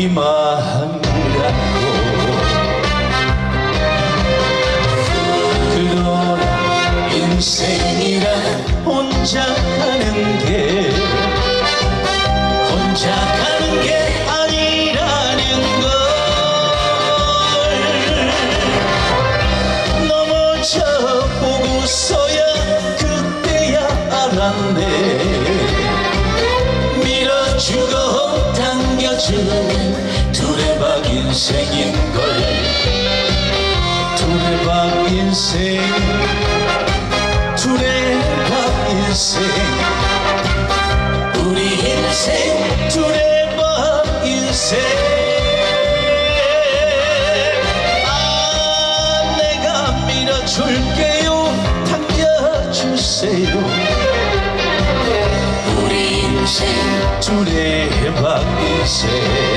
희망을 안고 그러나 인생이란 혼자 가는 게 혼자 가는 게 아니라는 걸. 넘어져 보고서야 그때야 알았네. 밀어주고 당겨주는 인생인 걸. 두레박 인생 두레박 인생. 우리 인생 두레박 인생. 아 내가 밀어줄게요. 당겨주세요. 우리 인생 두레박 인생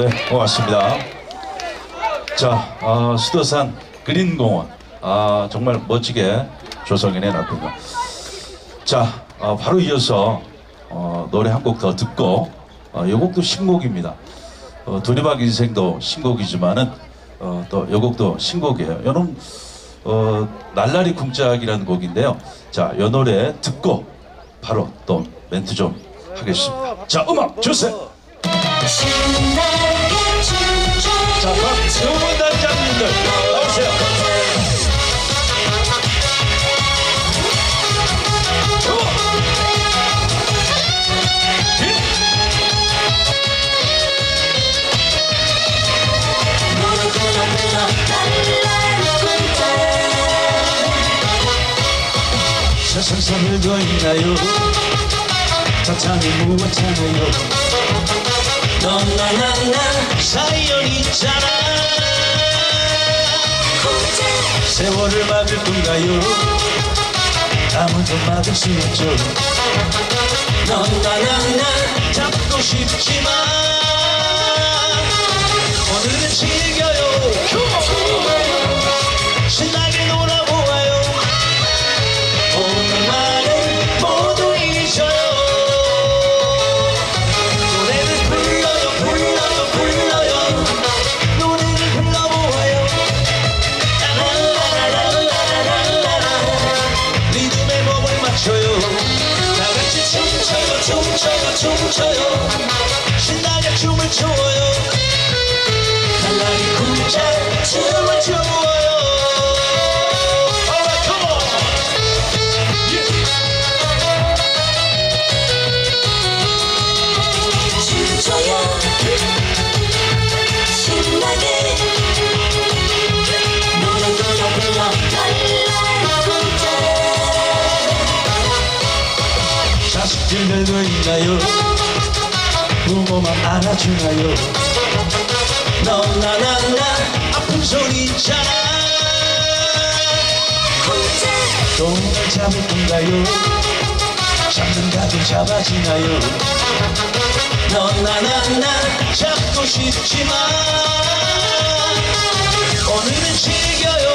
네, 고맙습니다. 자, 어, 수도산 그린공원. 아, 정말 멋지게 조성해 놨군요. 자, 어, 바로 이어서 어, 노래 한 곡 더 듣고 어, 이 곡도 신곡입니다. 어, 두리박 인생도 신곡이지만은 어, 또이 곡도 신곡이에요. 여러분 어, 날라리 쿵짝이라는 곡인데요. 자, 이 노래 듣고 바로 또 멘트 좀 하겠습니다. 자, 음악 주세요. 자, 박수훈 단장님들 살고 있나요? 자창이 무엇잖아요? 너나나나 사연 있잖아. 세월을 막을 건가요? 아무도 막을 수 없죠. 너나나나 잡고 싶지만 오늘은 즐겨 춤춰요. 신나게 춤을 춰요. 달라리 쿵짝 춤을 춰요. 자식들 별거 있나요? 알아주나요. 너나나나 아픈 소리 있잖아. 똥을 잡을 건가요? 잡는다고 잡아지나요? 너나나나 잡고 싶지만 오늘은 즐겨요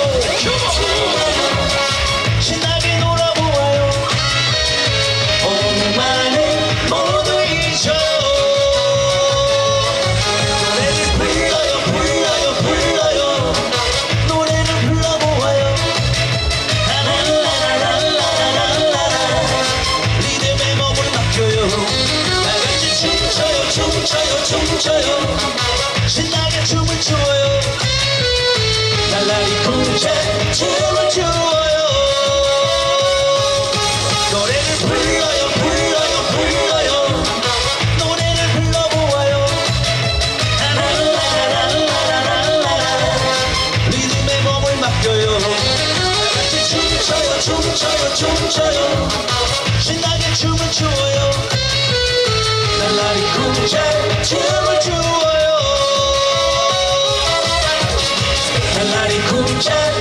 춰요 춤춰요 춤 춰요. 신나게 춤을 추어요. 날라리 쿵째 춤을 추어요. 날라리 쿵째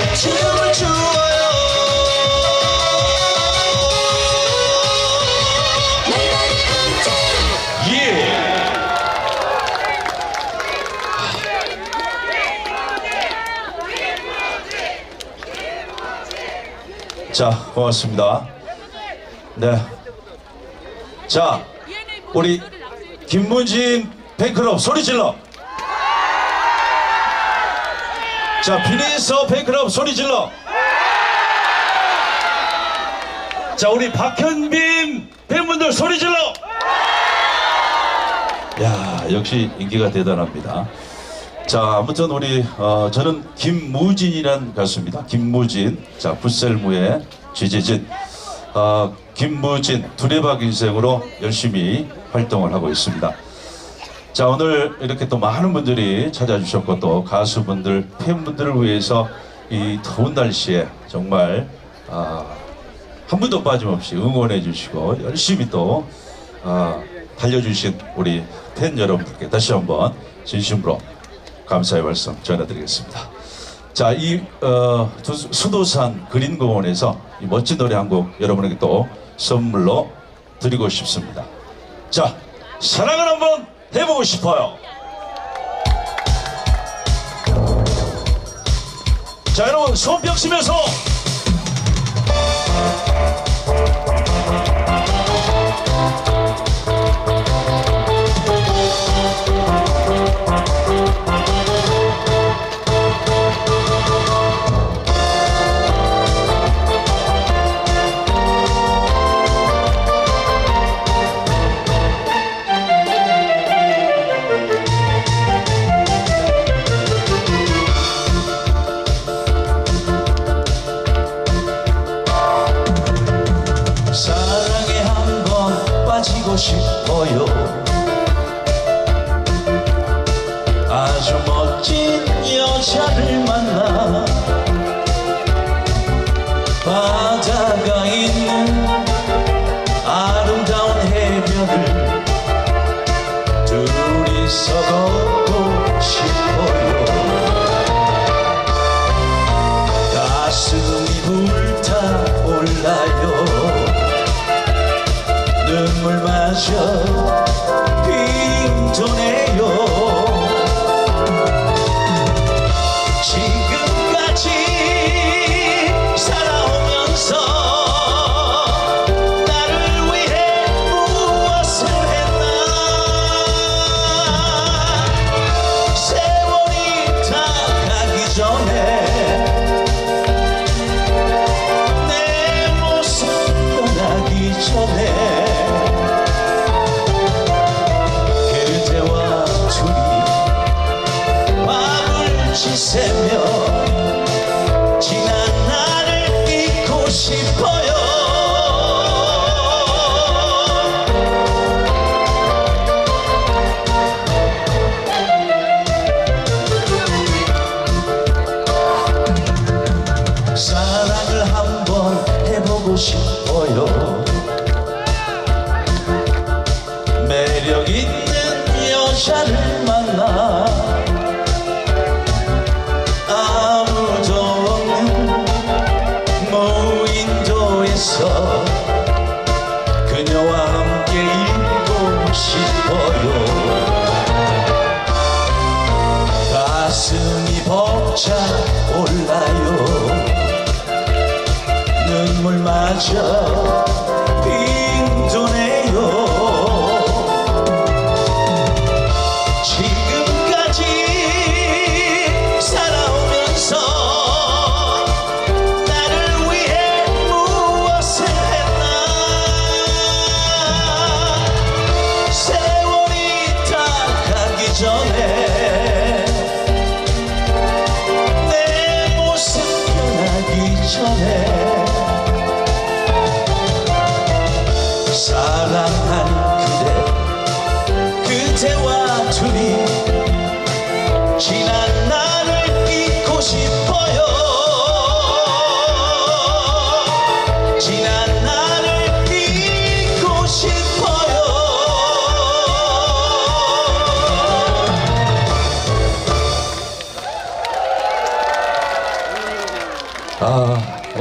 자, 고맙습니다. 네. 자, 우리 김문진 팬클럽 소리 질러. 자, 비니서 팬클럽 소리 질러. 자, 우리 박현빈 팬분들 소리 질러. 야, 역시 인기가 대단합니다. 자, 아무튼 우리 어, 저는 김무진이란 가수입니다. 김무진. 자, 붓셀무의 지지진. 어, 김무진 두레박 인생으로 열심히 활동을 하고 있습니다. 자, 오늘 이렇게 또 많은 분들이 찾아주셨고 또 가수분들, 팬분들을 위해서 이 더운 날씨에 정말 아, 한 분도 빠짐없이 응원해 주시고 열심히 또 아, 달려주신 우리 팬 여러분들께 다시 한번 진심으로 감사의 말씀 전해드리겠습니다. 자, 이 어, 두- 수도산 그린공원에서 이 멋진 노래 한 곡 여러분에게 또 선물로 드리고 싶습니다. 자, 사랑을 한번 해보고 싶어요. 자, 여러분 손뼉 치면서 suck on 한번 해보고 싶어요 Russia.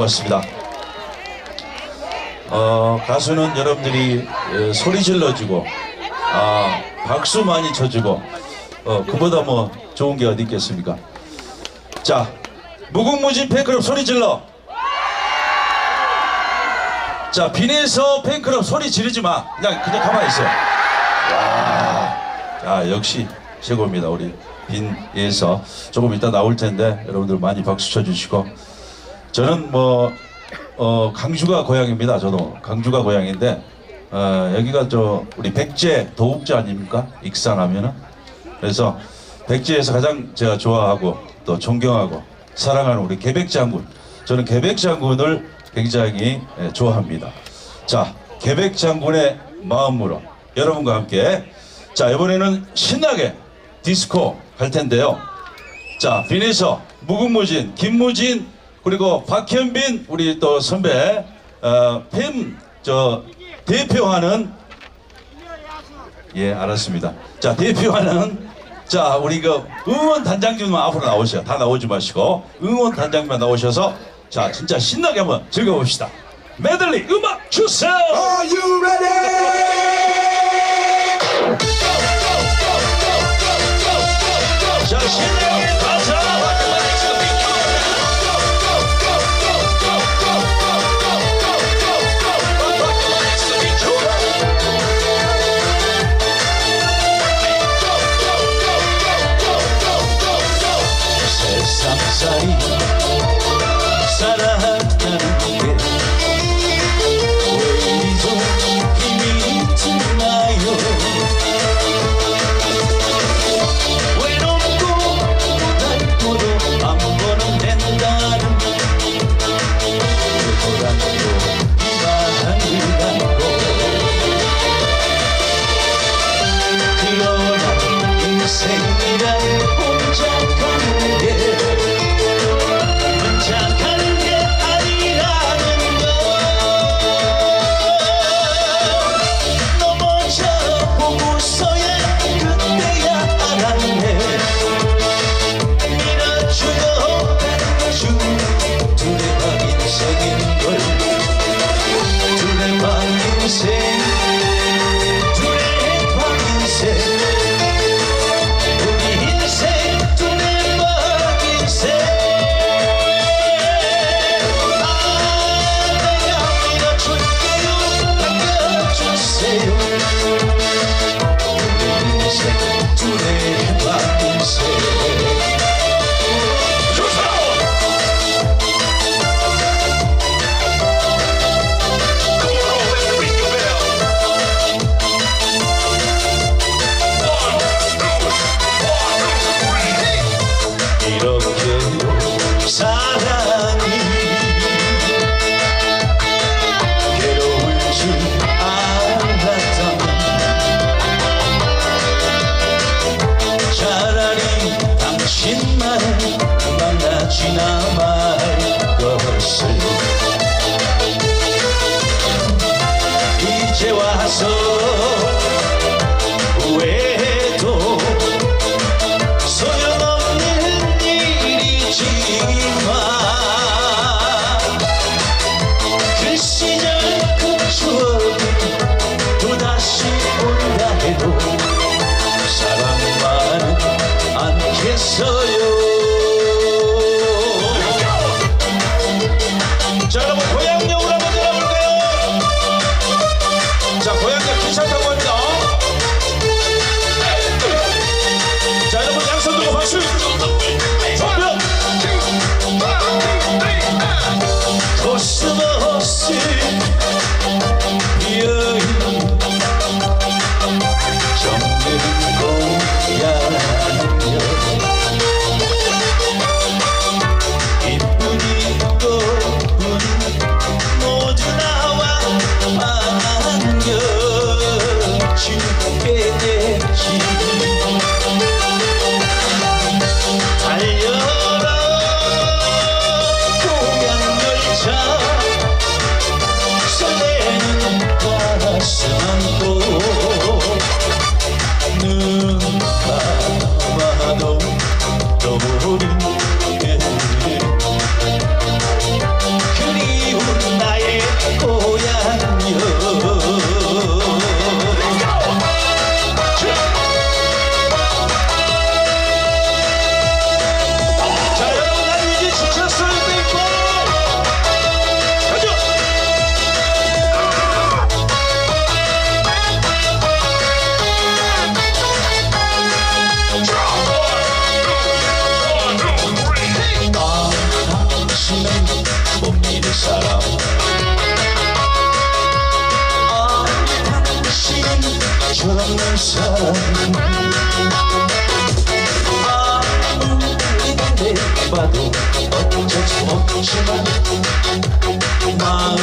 아 고맙습니다. 어, 가수는 여러분들이 에, 소리 질러주고 아, 박수 많이 쳐주고 어, 그보다 뭐 좋은 게 어디 있겠습니까? 자 무궁무진 팬클럽 소리 질러. 자 빈에서 팬클럽 소리 지르지 마. 그냥 그냥 가만히 있어 야 역시 최고입니다 우리 빈에서. 조금 이따 나올 텐데 여러분들 많이 박수 쳐주시고 저는 뭐 어, 강주가 고향입니다. 저도 강주가 고향인데 어, 여기가 저 우리 백제 도읍지 아닙니까? 익산하면은 그래서 백제에서 가장 제가 좋아하고 또 존경하고 사랑하는 우리 계백 장군 저는 계백 장군을 굉장히 예, 좋아합니다. 자 계백 장군의 마음으로 여러분과 함께 자 이번에는 신나게 디스코 갈 텐데요. 자, 빈에서 무궁무진, 김무진, 그리고 박현빈 우리 또 선배 어, 팸저 대표하는 예 알았습니다. 자 대표하는 자 우리 그 응원 단장님만 앞으로 나오세요. 다 나오지 마시고 응원 단장님만 나오셔서 자 진짜 신나게 한번 즐겨봅시다. 메들리 음악 주세요. Are you ready? 자 신나 이렇 사람 아무리 내봐도 어쩔 수 없지만 마